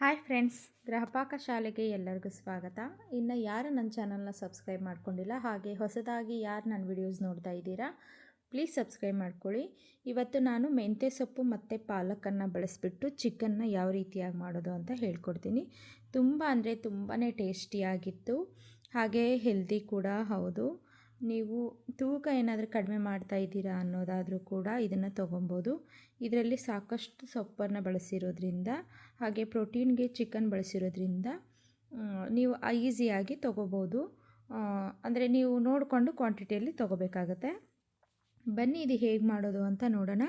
Hi friends, ಗ್ರಹಪಾಕ ಶಾಲೆಗೆ ಎಲ್ಲರಿಗೂ ಸ್ವಾಗತ. ಇನ್ನು ಯಾರು ನನ್ನ ಚಾನಲ್ನ ಸಬ್ಸ್ಕ್ರೈಬ್ ಮಾಡ್ಕೊಂಡಿಲ್ಲ, ಹಾಗೆ ಹೊಸದಾಗಿ ಯಾರು ನನ್ನ ವಿಡಿಯೋಸ್ ನೋಡ್ತಾ ಇದ್ದೀರಾ, ಪ್ಲೀಸ್ ಸಬ್ಸ್ಕ್ರೈಬ್ ಮಾಡ್ಕೊಳ್ಳಿ. ಇವತ್ತು ನಾನು ಮೆಂತ್ಯ ಸೊಪ್ಪು ಮತ್ತು ಪಾಲಕನ್ನು ಬಳಸಿಬಿಟ್ಟು ಚಿಕನ್ನ ಯಾವ ರೀತಿಯಾಗಿ ಮಾಡೋದು ಅಂತ ಹೇಳ್ಕೊಡ್ತೀನಿ. ತುಂಬ ಅಂದರೆ ತುಂಬಾ ಟೇಸ್ಟಿಯಾಗಿತ್ತು, ಹಾಗೆ ಹೆಲ್ದಿ ಕೂಡ ಹೌದು. ನೀವು ತೂಕ ಏನಾದರೂ ಕಡಿಮೆ ಮಾಡ್ತಾ ಇದ್ದೀರಾ ಅನ್ನೋದಾದರೂ ಕೂಡ ಇದನ್ನು ತೊಗೊಬೋದು. ಇದರಲ್ಲಿ ಸಾಕಷ್ಟು ಸೊಪ್ಪನ್ನು ಬಳಸಿರೋದ್ರಿಂದ, ಹಾಗೆ ಪ್ರೋಟೀನ್ಗೆ ಚಿಕನ್ ಬಳಸಿರೋದ್ರಿಂದ ನೀವು ಈಸಿಯಾಗಿ ತೊಗೋಬೋದು. ಅಂದರೆ ನೀವು ನೋಡಿಕೊಂಡು ಕ್ವಾಂಟಿಟಿಯಲ್ಲಿ ತೊಗೋಬೇಕಾಗತ್ತೆ. ಬನ್ನಿ ಇದು ಹೇಗೆ ಮಾಡೋದು ಅಂತ ನೋಡೋಣ.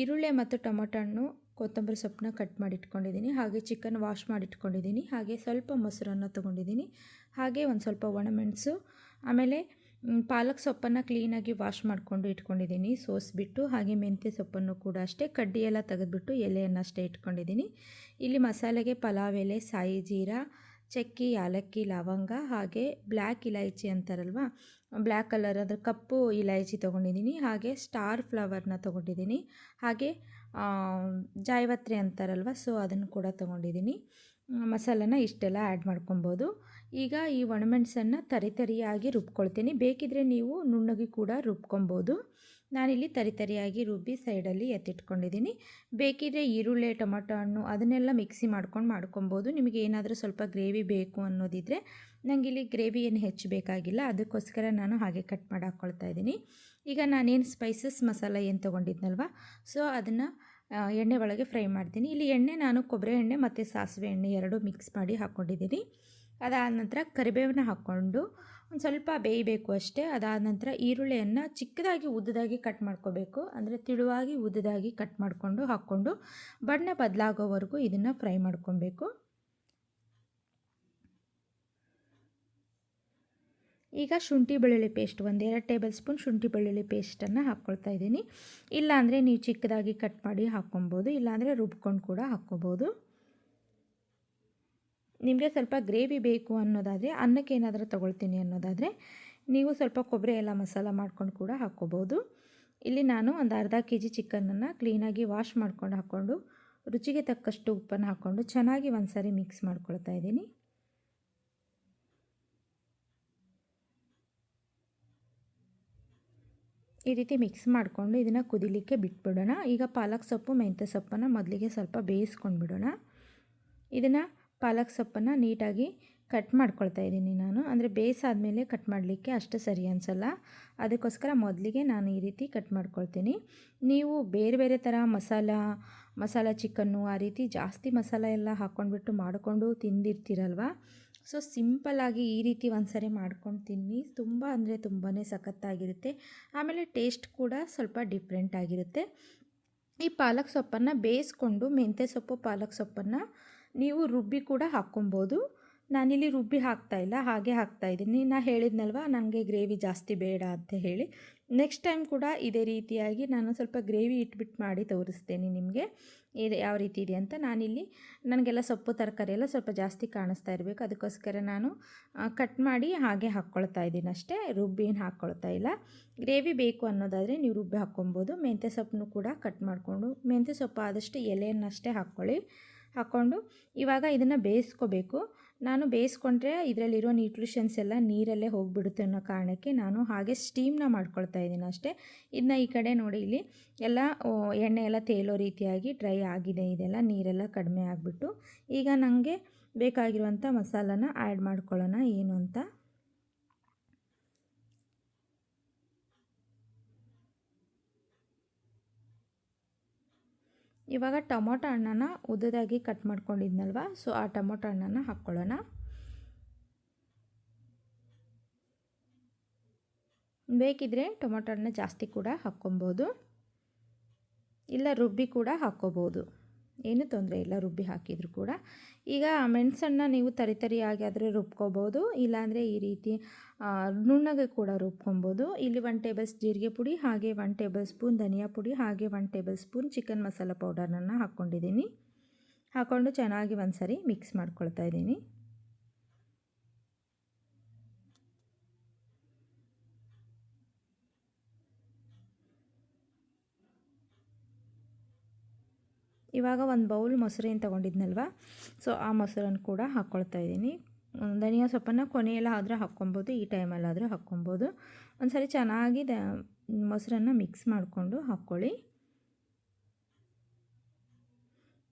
ಈರುಳ್ಳಿ ಮತ್ತು ಟೊಮೊಟೊ ಹಣ್ಣು, ಕೊತ್ತಂಬರಿ ಸೊಪ್ಪನ್ನ ಕಟ್ ಮಾಡಿ ಇಟ್ಕೊಂಡಿದ್ದೀನಿ ಹಾಗೆ ಚಿಕನ್ ವಾಶ್ ಮಾಡಿ ಇಟ್ಕೊಂಡಿದ್ದೀನಿ ಹಾಗೆ ಸ್ವಲ್ಪ ಮೊಸರನ್ನು ತೊಗೊಂಡಿದ್ದೀನಿ. ಹಾಗೆ ಒಂದು ಸ್ವಲ್ಪ ಒಣಮೆಣಸು ಆಮೇಲೆ ಪಾಲಕ್ ಸೊಪ್ಪನ್ನು ಕ್ಲೀನಾಗಿ ವಾಶ್ ಮಾಡಿಕೊಂಡು ಇಟ್ಕೊಂಡಿದ್ದೀನಿ. ಸೋಸಿಬಿಟ್ಟು ಹಾಗೆ ಮೆಂತ್ಯ ಸೊಪ್ಪನ್ನು ಕೂಡ ಅಷ್ಟೇ, ಕಡ್ಡಿ ಎಲ್ಲ ತೆಗೆದುಬಿಟ್ಟು ಎಲೆಯನ್ನು ಅಷ್ಟೇ ಇಟ್ಕೊಂಡಿದ್ದೀನಿ. ಇಲ್ಲಿ ಮಸಾಲೆಗೆ ಪಲಾವ್ ಎಲೆ, ಸಾಯಿ ಜೀರಾ, ಚಕ್ಕಿ, ಯಾಲಕ್ಕಿ, ಲವಂಗ ಹಾಗೆ ಬ್ಲ್ಯಾಕ್ ಇಲೈಚಿ ಅಂತಾರಲ್ವ ಬ್ಲ್ಯಾಕ್ ಕಲರ್ ಅಂದರೆ ಕಪ್ಪು ಇಲೈಚಿ ತೊಗೊಂಡಿದ್ದೀನಿ. ಹಾಗೆ ಸ್ಟಾರ್ ಫ್ಲವರ್ನ ತೊಗೊಂಡಿದ್ದೀನಿ. ಹಾಗೆ ಜಾಯವತ್ರೆ ಅಂತಾರಲ್ವ ಸೊ ಅದನ್ನು ಕೂಡ ತೊಗೊಂಡಿದ್ದೀನಿ. ಮಸಾಲನ ಇಷ್ಟೆಲ್ಲ ಆ್ಯಡ್ ಮಾಡ್ಕೊಬೋದು. ಈಗ ಈ ಒಣಮೆಣಸನ್ನು ತರಿ ತರಿಯಾಗಿ ರುಬ್ಕೊಳ್ತೀನಿ. ಬೇಕಿದ್ರೆ ನೀವು ನುಣ್ಣಗೆ ಕೂಡ ರುಬ್ಕೊಬೋದು ನಾನಿಲ್ಲಿ ತರಿ ತರಿಯಾಗಿ ರುಬ್ಬಿ ಸೈಡಲ್ಲಿ ಎತ್ತಿಟ್ಕೊಂಡಿದ್ದೀನಿ. ಬೇಕಿದ್ರೆ ಈರುಳ್ಳಿ, ಟೊಮೊಟೊ ಹಣ್ಣು ಅದನ್ನೆಲ್ಲ ಮಿಕ್ಸಿ ಮಾಡ್ಕೊಂಡು ಮಾಡ್ಕೊಬೋದು ನಿಮಗೆ ಏನಾದರೂ ಸ್ವಲ್ಪ ಗ್ರೇವಿ ಬೇಕು ಅನ್ನೋದಿದ್ದರೆ ನನಗೆ ಇಲ್ಲಿ ಗ್ರೇವಿ ಏನು ಹೆಚ್ಚು ಬೇಕಾಗಿಲ್ಲ ಅದಕ್ಕೋಸ್ಕರ ನಾನು ಹಾಗೆ ಕಟ್ ಮಾಡಿ ಹಾಕ್ಕೊಳ್ತಾ ಇದ್ದೀನಿ. ಈಗ ನಾನೇನು ಸ್ಪೈಸಸ್ ಮಸಾಲ ಏನು ತೊಗೊಂಡಿದ್ನಲ್ವ? ಸೊ ಅದನ್ನು ಎಣ್ಣೆ ಒಳಗೆ ಫ್ರೈ ಮಾಡ್ತೀನಿ. ಇಲ್ಲಿ ಎಣ್ಣೆ ನಾನು ಕೊಬ್ಬರಿ ಎಣ್ಣೆ ಮತ್ತು ಸಾಸಿವೆ ಎಣ್ಣೆ ಎರಡೂ ಮಿಕ್ಸ್ ಮಾಡಿ ಹಾಕ್ಕೊಂಡಿದ್ದೀನಿ ಅದಾದ ನಂತರ ಕರಿಬೇವನ್ನ ಹಾಕ್ಕೊಂಡು ಒಂದು ಸ್ವಲ್ಪ ಬೇಯಬೇಕು ಅಷ್ಟೇ. ಅದಾದ ನಂತರ ಈರುಳ್ಳಿಯನ್ನು ಚಿಕ್ಕದಾಗಿ ಉದ್ದದಾಗಿ ಕಟ್ ಮಾಡ್ಕೋಬೇಕು. ಅಂದರೆ ತಿಳುವಾಗಿ ಉದ್ದದಾಗಿ ಕಟ್ ಮಾಡಿಕೊಂಡು ಹಾಕ್ಕೊಂಡು ಬಣ್ಣ ಬದಲಾಗೋವರೆಗೂ ಇದನ್ನು ಫ್ರೈ ಮಾಡ್ಕೊಬೇಕು. ಈಗ ಶುಂಠಿ ಬೆಳ್ಳುಳ್ಳಿ ಪೇಸ್ಟ್ ಒಂದೆರಡು ಟೇಬಲ್ ಸ್ಪೂನ್ ಶುಂಠಿ ಬೆಳ್ಳುಳ್ಳಿ ಪೇಸ್ಟನ್ನು ಹಾಕ್ಕೊಳ್ತಾ ಇದ್ದೀನಿ. ಇಲ್ಲಾಂದರೆ ನೀವು ಚಿಕ್ಕದಾಗಿ ಕಟ್ ಮಾಡಿ ಹಾಕ್ಕೊಬೋದು. ಇಲ್ಲಾಂದರೆ ರುಬ್ಕೊಂಡು ಕೂಡ ಹಾಕ್ಕೊಬೋದು. ನಿಮಗೆ ಸ್ವಲ್ಪ ಗ್ರೇವಿ ಬೇಕು ಅನ್ನೋದಾದರೆ ಅನ್ನಕ್ಕೆ ಏನಾದರೂ ತೊಗೊಳ್ತೀನಿ ಅನ್ನೋದಾದರೆ ನೀವು ಸ್ವಲ್ಪ ಕೊಬ್ಬರಿ ಎಲ್ಲ ಮಸಾಲ ಮಾಡ್ಕೊಂಡು ಕೂಡ ಹಾಕ್ಕೋಬೋದು. ಇಲ್ಲಿ ನಾನು ಒಂದು ಅರ್ಧ ಕೆ ಜಿ ಚಿಕನನ್ನು ಕ್ಲೀನಾಗಿ ವಾಶ್ ಮಾಡ್ಕೊಂಡು ಹಾಕ್ಕೊಂಡು ರುಚಿಗೆ ತಕ್ಕಷ್ಟು ಉಪ್ಪನ್ನು ಹಾಕ್ಕೊಂಡು ಚೆನ್ನಾಗಿ ಒಂದು ಸಾರಿ ಮಿಕ್ಸ್ ಮಾಡ್ಕೊಳ್ತಾ ಇದ್ದೀನಿ. ಈ ರೀತಿ ಮಿಕ್ಸ್ ಮಾಡಿಕೊಂಡು ಇದನ್ನು ಕುದಿಲಿಕ್ಕೆ ಬಿಟ್ಬಿಡೋಣ. ಈಗ ಪಾಲಕ್ ಸೊಪ್ಪು, ಮೆಂತ್ಯ ಸೊಪ್ಪನ್ನು ಮೊದಲಿಗೆ ಸ್ವಲ್ಪ ಬೇಯಿಸ್ಕೊಂಡು ಬಿಡೋಣ ಇದನ್ನು ಪಾಲಕ್ ಸೊಪ್ಪನ್ನು ನೀಟಾಗಿ ಕಟ್ ಮಾಡ್ಕೊಳ್ತಾ ಇದ್ದೀನಿ ನಾನು. ಅಂದರೆ ಬೇಯಿಸಾದ್ಮೇಲೆ ಕಟ್ ಮಾಡಲಿಕ್ಕೆ ಅಷ್ಟು ಸರಿ ಅನಿಸಲ್ಲ. ಅದಕ್ಕೋಸ್ಕರ ಮೊದಲಿಗೆ ನಾನು ಈ ರೀತಿ ಕಟ್ ಮಾಡ್ಕೊಳ್ತೀನಿ. ನೀವು ಬೇರೆ ಬೇರೆ ಥರ ಮಸಾಲ ಮಸಾಲ ಚಿಕನ್ನು ಆ ರೀತಿ ಜಾಸ್ತಿ ಮಸಾಲ ಎಲ್ಲ ಹಾಕ್ಕೊಂಡ್ಬಿಟ್ಟು ಮಾಡಿಕೊಂಡು ತಿಂದಿರ್ತೀರಲ್ವ? ಸೊ ಸಿಂಪಲ್ಲಾಗಿ ಈ ರೀತಿ ಒಂದ್ಸರಿ ಮಾಡ್ಕೊಂಡು ತಿನ್ನಿ. ತುಂಬ ಅಂದರೆ ತುಂಬಾ ಸಖತ್ತಾಗಿರುತ್ತೆ. ಆಮೇಲೆ ಟೇಸ್ಟ್ ಕೂಡ ಸ್ವಲ್ಪ ಡಿಫ್ರೆಂಟ್ ಆಗಿರುತ್ತೆ. ಈ ಪಾಲಕ್ ಸೊಪ್ಪನ್ನು ಬೇಯಿಸ್ಕೊಂಡು ಮೆಂತ್ಯ ಸೊಪ್ಪು, ಪಾಲಕ್ ಸೊಪ್ಪನ್ನು ನೀವು ರುಬ್ಬಿ ಕೂಡ ಹಾಕ್ಕೊಬೋದು. ನಾನಿಲ್ಲಿ ರುಬ್ಬಿ ಹಾಕ್ತಾಯಿಲ್ಲ ಹಾಗೆ ಹಾಕ್ತಾಯಿದ್ದೀನಿ ನಾನು ಹೇಳಿದ್ನಲ್ವ, ನನಗೆ ಗ್ರೇವಿ ಜಾಸ್ತಿ ಬೇಡ ಅಂತ ಹೇಳಿ. ನೆಕ್ಸ್ಟ್ ಟೈಮ್ ಕೂಡ ಇದೇ ರೀತಿಯಾಗಿ ನಾನು ಸ್ವಲ್ಪ ಗ್ರೇವಿ ಇಟ್ಬಿಟ್ಟು ಮಾಡಿ ತೋರಿಸ್ತೇನೆ ನಿಮಗೆ. ಇದು, ಯಾವ ರೀತಿ ಇದೆ ಅಂತ ನಾನಿಲ್ಲಿ, ನನಗೆಲ್ಲ ಸೊಪ್ಪು, ತರಕಾರಿ ಎಲ್ಲ ಸ್ವಲ್ಪ ಜಾಸ್ತಿ ಕಾಣಿಸ್ತಾ ಇರಬೇಕು. ಅದಕ್ಕೋಸ್ಕರ ನಾನು ಕಟ್ ಮಾಡಿ ಹಾಗೆ ಹಾಕ್ಕೊಳ್ತಾ ಇದ್ದೀನಿ ಅಷ್ಟೇ. ರುಬ್ಬಿ ಏನು ಹಾಕ್ಕೊಳ್ತಾ ಇಲ್ಲ. ಗ್ರೇವಿ ಬೇಕು ಅನ್ನೋದಾದರೆ ನೀವು ರುಬ್ಬಿ ಹಾಕ್ಕೊಬೋದು. ಮೆಂತ್ಯ ಸೊಪ್ಪನ್ನು ಕೂಡ ಕಟ್ ಮಾಡಿಕೊಂಡು, ಮೆಂತ್ಯ ಸೊಪ್ಪು ಆದಷ್ಟು ಎಲೆಯನ್ನಷ್ಟೇ ಹಾಕ್ಕೊಳ್ಳಿ. ಹಾಕ್ಕೊಂಡು ಇವಾಗ ಇದನ್ನು ಬೇಯಿಸ್ಕೋಬೇಕು. ನಾನು ಬೇಯಿಸ್ಕೊಂಡ್ರೆ ಇದರಲ್ಲಿರೋ ನ್ಯೂಟ್ರಿಷನ್ಸ್ ಎಲ್ಲ ನೀರಲ್ಲೇ ಹೋಗಿಬಿಡುತ್ತೆ ಅನ್ನೋ ಕಾರಣಕ್ಕೆ ನಾನು ಹಾಗೆ ಸ್ಟೀಮ್ನ ಮಾಡ್ಕೊಳ್ತಾ ಇದ್ದೀನಿ ಅಷ್ಟೇ. ಇದನ್ನ ಈ ಕಡೆ ನೋಡಿ ಇಲ್ಲಿ ಎಲ್ಲ ಎಣ್ಣೆ ಎಲ್ಲ ತೇಲೋ ರೀತಿಯಾಗಿ ಡ್ರೈ ಆಗಿದೆ. ಇದೆಲ್ಲ ನೀರೆಲ್ಲ ಕಡಿಮೆ ಆಗಿಬಿಟ್ಟು ಈಗ ನನಗೆ ಬೇಕಾಗಿರುವಂಥ ಮಸಾಲನ ಆ್ಯಡ್ ಮಾಡ್ಕೊಳ್ಳೋಣ. ಏನು ಅಂತ? ಇವಾಗ ಟೊಮೊಟೊ ಹಣ್ಣನ್ನು ಉದ್ದದಾಗಿ ಕಟ್ ಮಾಡ್ಕೊಂಡಿದ್ನಲ್ವ? ಸೊ ಆ ಟೊಮೊಟೊ ಹಣ್ಣನ್ನು ಹಾಕ್ಕೊಳ್ಳೋಣ. ಬೇಕಿದ್ರೆ ಟೊಮೊಟೊ ಹಣ್ಣು ಜಾಸ್ತಿ ಕೂಡ ಹಾಕ್ಕೊಬೋದು. ಇಲ್ಲ ರುಬ್ಬಿ ಕೂಡ ಹಾಕ್ಕೋಬೋದು. ಏನೂ ತೊಂದರೆ ಇಲ್ಲ, ರುಬ್ಬಿ ಹಾಕಿದರೂ ಕೂಡ. ಈಗ ಮೆಣಸನ್ನು ನೀವು ತರಿ ತರಿಯಾಗಿ ಆದರೆ ರುಬ್ಕೋಬೋದು, ಇಲ್ಲಾಂದರೆ ಈ ರೀತಿ ನುಣ್ಣಗೆ ಕೂಡ ರುಬ್ಕೊಬೋದು. ಇಲ್ಲಿ ಒನ್ ಟೇಬಲ್ ಜೀರಿಗೆ ಪುಡಿ, ಹಾಗೆ ಒನ್ ಟೇಬಲ್ ಸ್ಪೂನ್ ಧನಿಯಾ ಪುಡಿ, ಹಾಗೆ one tablespoon chicken masala ಪೌಡರನ್ನು ಹಾಕ್ಕೊಂಡಿದ್ದೀನಿ ಹಾಕ್ಕೊಂಡು ಚೆನ್ನಾಗಿ ಒಂದು ಸರಿ ಮಿಕ್ಸ್ ಮಾಡ್ಕೊಳ್ತಾ ಇದ್ದೀನಿ. ಇವಾಗ ಒಂದು ಬೌಲ್ ಮೊಸರೇನು ತೊಗೊಂಡಿದ್ನಲ್ವ? ಸೊ ಆ ಮೊಸರನ್ನು ಕೂಡ ಹಾಕ್ಕೊಳ್ತಾ ಇದ್ದೀನಿ. ಧನಿಯಾ ಸೊಪ್ಪನ್ನು ಕೊನೆಯೆಲ್ಲ ಆದರೂ ಹಾಕ್ಕೊಬೋದು, ಈ ಟೈಮಲ್ಲಾದರೂ ಹಾಕ್ಕೊಬೋದು. ಒಂದು ಸರಿ ಚೆನ್ನಾಗಿ ದ, ಮೊಸರನ್ನು ಮಿಕ್ಸ್ ಮಾಡಿಕೊಂಡು ಹಾಕ್ಕೊಳ್ಳಿ.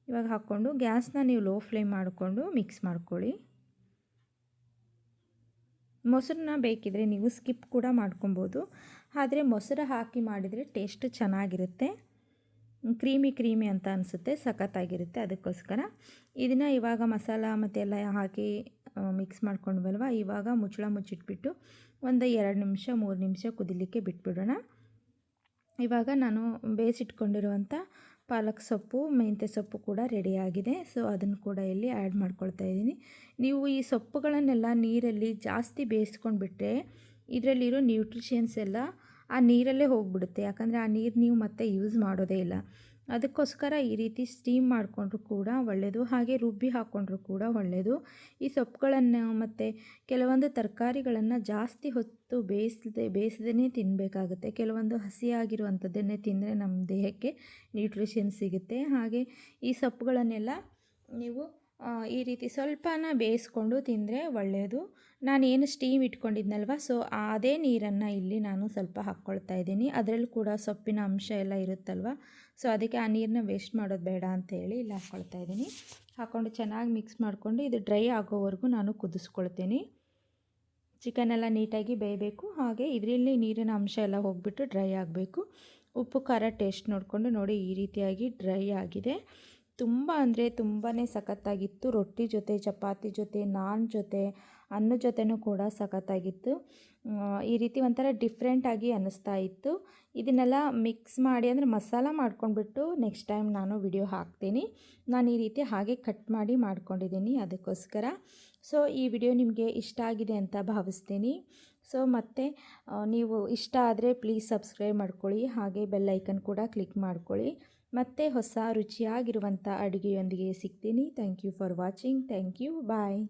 ಇವಾಗ ಹಾಕ್ಕೊಂಡು ಗ್ಯಾಸ್ನ ನೀವು ಲೋ ಫ್ಲೇಮ್ ಮಾಡಿಕೊಂಡು ಮಿಕ್ಸ್ ಮಾಡ್ಕೊಳ್ಳಿ. ಮೊಸರನ್ನ ಬೇಕಿದ್ರೆ ನೀವು ಸ್ಕಿಪ್ ಕೂಡ ಮಾಡ್ಕೊಬೋದು. ಆದರೆ ಮೊಸರು ಹಾಕಿ ಮಾಡಿದರೆ ಟೇಸ್ಟ್ ಚೆನ್ನಾಗಿರುತ್ತೆ. ಕ್ರೀಮಿ ಕ್ರೀಮಿ ಅಂತ ಅನಿಸುತ್ತೆ, ಸಖತ್ತಾಗಿರುತ್ತೆ ಅದಕ್ಕೋಸ್ಕರ. ಇದನ್ನು ಇವಾಗ ಮಸಾಲ ಮತ್ತೆಲ್ಲ ಹಾಕಿ ಮಿಕ್ಸ್ ಮಾಡ್ಕೊಂಡ್ವಲ್ವ? ಇವಾಗ ಮುಚ್ಚಳ ಮುಚ್ಚಿಟ್ಬಿಟ್ಟು ಒಂದು ಎರಡು ನಿಮಿಷ, ಮೂರು ನಿಮಿಷ ಕುದಿಲಿಕ್ಕೆ ಬಿಟ್ಬಿಡೋಣ. ಇವಾಗ ನಾನು ಬೇಯಿಸಿಟ್ಕೊಂಡಿರುವಂಥ ಪಾಲಕ್ ಸೊಪ್ಪು, ಮೆಂತ್ಯ ಸೊಪ್ಪು ಕೂಡ ರೆಡಿಯಾಗಿದೆ ಸೊ ಅದನ್ನು ಕೂಡ ಇಲ್ಲಿ ಆ್ಯಡ್ ಮಾಡ್ಕೊಳ್ತಾ ಇದ್ದೀನಿ. ನೀವು ಈ ಸೊಪ್ಪುಗಳನ್ನೆಲ್ಲ ನೀರಲ್ಲಿ ಜಾಸ್ತಿ ಬೇಯಿಸ್ಕೊಂಡ್ಬಿಟ್ರೆ, ಇದರಲ್ಲಿರೋ ನ್ಯೂಟ್ರಿಷನ್ಸ್ ಎಲ್ಲ ಆ ನೀರಲ್ಲೇ ಹೋಗ್ಬಿಡುತ್ತೆ. ಯಾಕಂದರೆ ಆ ನೀರು ನೀವು ಮತ್ತೆ ಯೂಸ್ ಮಾಡೋದೇ ಇಲ್ಲ. ಅದಕ್ಕೋಸ್ಕರ ಈ ರೀತಿ ಸ್ಟೀಮ್ ಮಾಡಿಕೊಂಡ್ರು ಕೂಡ ಒಳ್ಳೆಯದು ಹಾಗೆ ರುಬ್ಬಿ ಹಾಕ್ಕೊಂಡ್ರು ಕೂಡ ಒಳ್ಳೆಯದು ಈ ಸೊಪ್ಪುಗಳನ್ನು ಮತ್ತು ಕೆಲವೊಂದು ತರಕಾರಿಗಳನ್ನು ಜಾಸ್ತಿ ಹೊತ್ತು ಬೇಯಿಸದೆ ಬೇಯಿಸದೇ ತಿನ್ನಬೇಕಾಗುತ್ತೆ ಕೆಲವೊಂದು ಹಸಿಯಾಗಿರುವಂಥದ್ದನ್ನೇ ತಿಂದರೆ ನಮ್ಮ ದೇಹಕ್ಕೆ ನ್ಯೂಟ್ರಿಷನ್ ಸಿಗುತ್ತೆ. ಹಾಗೆ ಈ ಸೊಪ್ಪುಗಳನ್ನೆಲ್ಲ ನೀವು ಈ ರೀತಿ ಸ್ವಲ್ಪನ ಬೇಯಿಸ್ಕೊಂಡು ತಿಂದರೆ ಒಳ್ಳೆಯದು ನಾನೇನು ಸ್ಟೀಮ್ ಇಟ್ಕೊಂಡಿದ್ನಲ್ವ ಸೊ ಅದೇ ನೀರನ್ನು ಇಲ್ಲಿ ನಾನು ಸ್ವಲ್ಪ ಹಾಕ್ಕೊಳ್ತಾ ಇದ್ದೀನಿ. ಅದರಲ್ಲೂ ಕೂಡ ಸೊಪ್ಪಿನ ಅಂಶ ಎಲ್ಲ ಇರುತ್ತಲ್ವ ಸೊ ಅದಕ್ಕೆ ಆ ನೀರನ್ನ ವೇಸ್ಟ್ ಮಾಡೋದು ಬೇಡ ಅಂತೇಳಿ ಇಲ್ಲಿ ಹಾಕ್ಕೊಳ್ತಾ ಇದ್ದೀನಿ. ಹಾಕ್ಕೊಂಡು ಚೆನ್ನಾಗಿ ಮಿಕ್ಸ್ ಮಾಡಿಕೊಂಡು ಇದು ಡ್ರೈ ಆಗೋವರೆಗೂ ನಾನು ಕುದಿಸ್ಕೊಳ್ತೀನಿ. ಚಿಕನ್ ಎಲ್ಲ ನೀಟಾಗಿ ಬೇಯಬೇಕು, ಹಾಗೆ ಇದರಲ್ಲಿ ನೀರಿನ ಅಂಶ ಎಲ್ಲ ಹೋಗಿಬಿಟ್ಟು ಡ್ರೈ ಆಗಬೇಕು. ಉಪ್ಪು, ಖಾರ ಟೇಸ್ಟ್ ನೋಡಿಕೊಂಡು ನೋಡಿ ಈ ರೀತಿಯಾಗಿ ಡ್ರೈ ಆಗಿದೆ. ತುಂಬ ಅಂದರೆ ತುಂಬಾ ಸಖತ್ತಾಗಿತ್ತು. ರೊಟ್ಟಿ ಜೊತೆ, ಚಪಾತಿ ಜೊತೆ, ನಾನ್ ಜೊತೆ, ಅನ್ನ ಜೊತೆನೂ ಕೂಡ ಸಖತ್ತಾಗಿತ್ತು. ಈ ರೀತಿ ಒಂಥರ ಡಿಫ್ರೆಂಟಾಗಿ ಅನ್ನಿಸ್ತಾ ಇತ್ತು. ಇದನ್ನೆಲ್ಲ ಮಿಕ್ಸ್ ಮಾಡಿ ಅಂದರೆ ಮಸಾಲ ಮಾಡ್ಕೊಂಡ್ಬಿಟ್ಟು ನೆಕ್ಸ್ಟ್ ಟೈಮ್ ನಾನು ವಿಡಿಯೋ ಹಾಕ್ತೀನಿ. ನಾನು ಈ ರೀತಿ ಹಾಗೆ ಕಟ್ ಮಾಡಿ ಮಾಡ್ಕೊಂಡಿದ್ದೀನಿ ಅದಕ್ಕೋಸ್ಕರ. ಸೊ ಈ ವಿಡಿಯೋ ನಿಮಗೆ ಇಷ್ಟ ಆಗಿದೆ ಅಂತ ಭಾವಿಸ್ತೀನಿ. ಸೊ ಮತ್ತು ನೀವು ಇಷ್ಟ ಆದರೆ ಪ್ಲೀಸ್ ಸಬ್ಸ್ಕ್ರೈಬ್ ಮಾಡ್ಕೊಳ್ಳಿ. ಹಾಗೆ ಬೆಲ್ಲೈಕನ್ ಕೂಡ ಕ್ಲಿಕ್ ಮಾಡ್ಕೊಳ್ಳಿ. ಮತ್ತೆ ಹೊಸ ರುಚಿಯಾಗಿರುವಂಥ ಅಡುಗೆಯೊಂದಿಗೆ ಸಿಗ್ತೀನಿ. Thank you for watching thank you bye